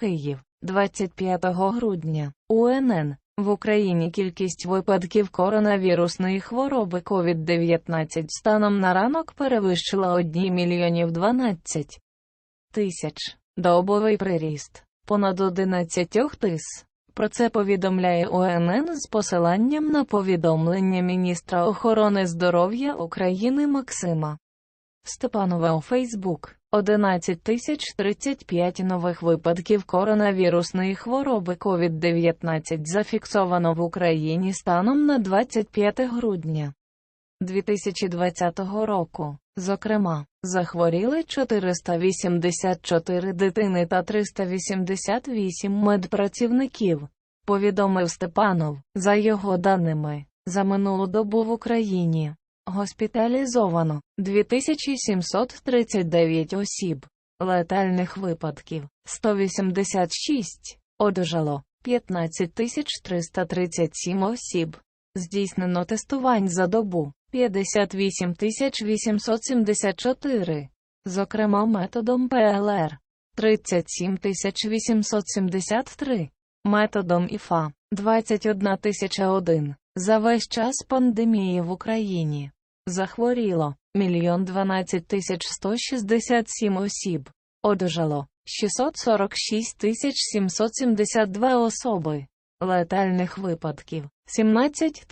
Київ, 25 грудня. УНН. В Україні кількість випадків коронавірусної хвороби COVID-19 станом на ранок перевищила 1 мільйонів 12 тисяч. Добовий приріст. Понад 11 тис. Про це повідомляє УНН з посиланням на повідомлення міністра охорони здоров'я України Максима Степанова у Фейсбук. 11 тисяч 35 нових випадків коронавірусної хвороби COVID-19 зафіксовано в Україні станом на 25 грудня 2020 року. Зокрема, захворіли 484 дитини та 388 медпрацівників, повідомив Степанов. За його даними, за минулу добу в Україні госпіталізовано 2739 осіб, летальних випадків 186, одужало 15337 осіб. Здійснено тестувань за добу 58 874, зокрема методом ПЛР 37 873, методом ІФА 21 001. За весь час пандемії в Україні захворіло. 1 12 167 осіб, одужало. 646 772 особи, летальних випадків. 17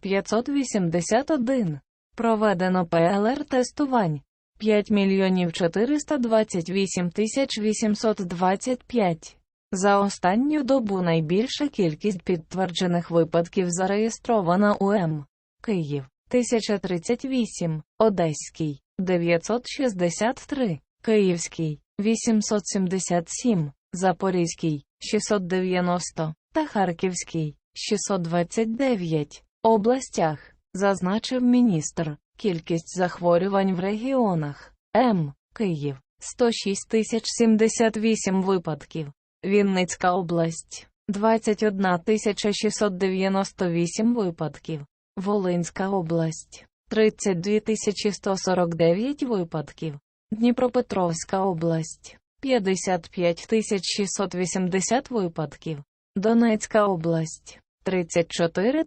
581, проведено ПЛР-тестувань 5 мільйонів 428 825. За останню добу найбільша кількість підтверджених випадків зареєстрована у М. Київ 1038, Одеський 963, Київський 877, Запорізький 690 та Харківський 629 областях, зазначив міністр. Кількість захворювань в регіонах М. Київ 106 078 випадків. Вінницька область 21 698 випадків, Волинська область. 32 149 випадків, Дніпропетровська область. 55 680 випадків, Донецька область. 34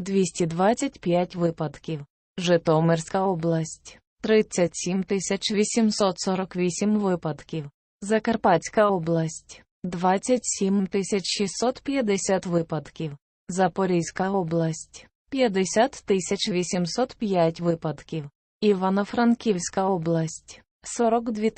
225 випадків, Житомирська область. 37 848 випадків, Закарпатська область. 27 650 випадків. Запорізька область 50 805 випадків. Івано-Франківська область 42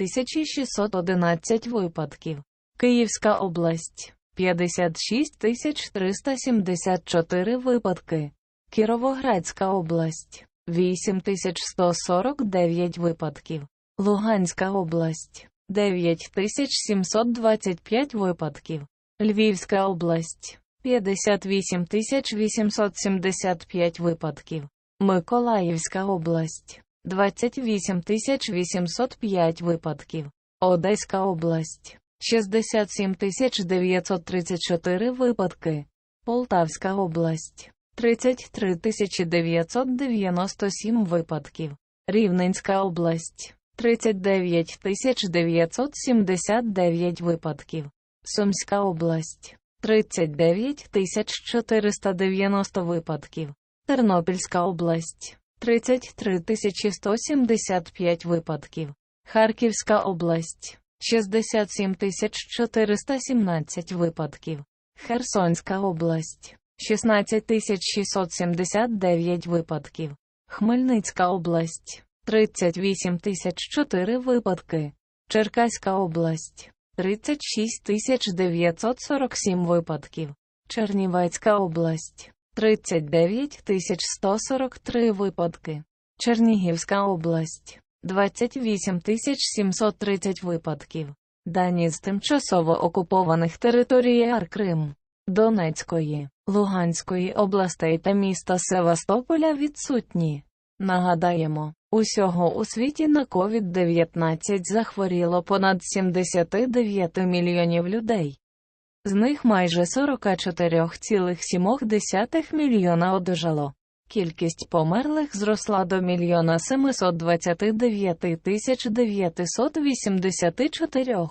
611 випадків. Київська область 56 374 випадки. Кіровоградська область 8149 випадків. Луганська область 9725 випадків. Львівська область 58 875 випадків. Миколаївська область 28 805 випадків. Одеська область 67 934 випадки. Полтавська область 33 997 випадків. Рівненська область 39 979 випадків. Сумська область 39 490 випадків. Тернопільська область 33 175 випадків. Харківська область 67 417 випадків. Херсонська область 16 679 випадків. Хмельницька область 38 004 випадки. Черкаська область 36 947 випадків. Чернівецька область 39 143 випадки. Чернігівська область 28 730 випадків. Дані з тимчасово окупованих територій АР Крим, Донецької, Луганської областей та міста Севастополя відсутні. Нагадаємо, усього у світі на COVID-19 захворіло понад 79 мільйонів людей. З них майже 44,7 мільйона одужало. Кількість померлих зросла до мільйона 729 тисяч 984.